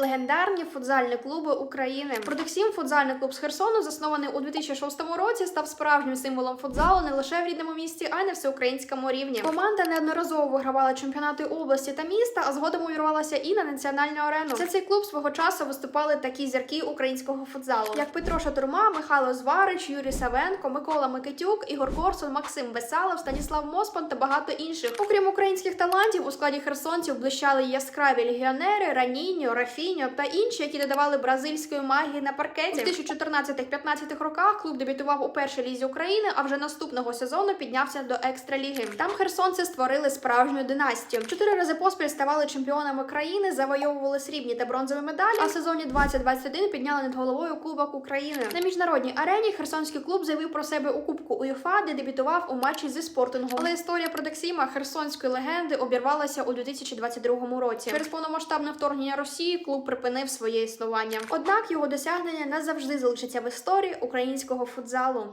Легендарні футзальні клуби України. Продексім футзальний клуб з Херсону, заснований у 2006 році, став справжнім символом футзалу не лише в рідному місті, а й на всеукраїнському рівні. Команда неодноразово вигравала чемпіонати області та міста, а згодом увірвалася і на національну арену. За цей клуб свого часу виступали такі зірки українського футзалу, як Петро Шатурма, Михайло Зварич, Юрій Савенко, Микола Микитюк, Ігор Корсун, Максим Весалов, Станіслав Моспан та багато інших. Окрім українських талантів, у складі херсонців блищали яскраві легіонери, Раніньо, Рафіньо та інші, які додавали бразильської магії на паркеті. У 2014-15 роках клуб дебютував у першій лізі України, а вже наступного сезону піднявся до екстраліги. Там херсонці створили справжню династію. Чотири рази поспіль ставали чемпіонами країни, завойовували срібні та бронзові медалі. А в сезоні 2021 підняли над головою Кубок України. На міжнародній арені херсонський клуб заявив про себе у Кубку УЄФА, де дебютував у матчі зі спортингом. Але історія Продексіма херсонської легенди обірвалася у 2022 році. Через повномасштабне вторгнення Росії клуб припинив своє існування. Однак його досягнення назавжди залишиться в історії українського футзалу.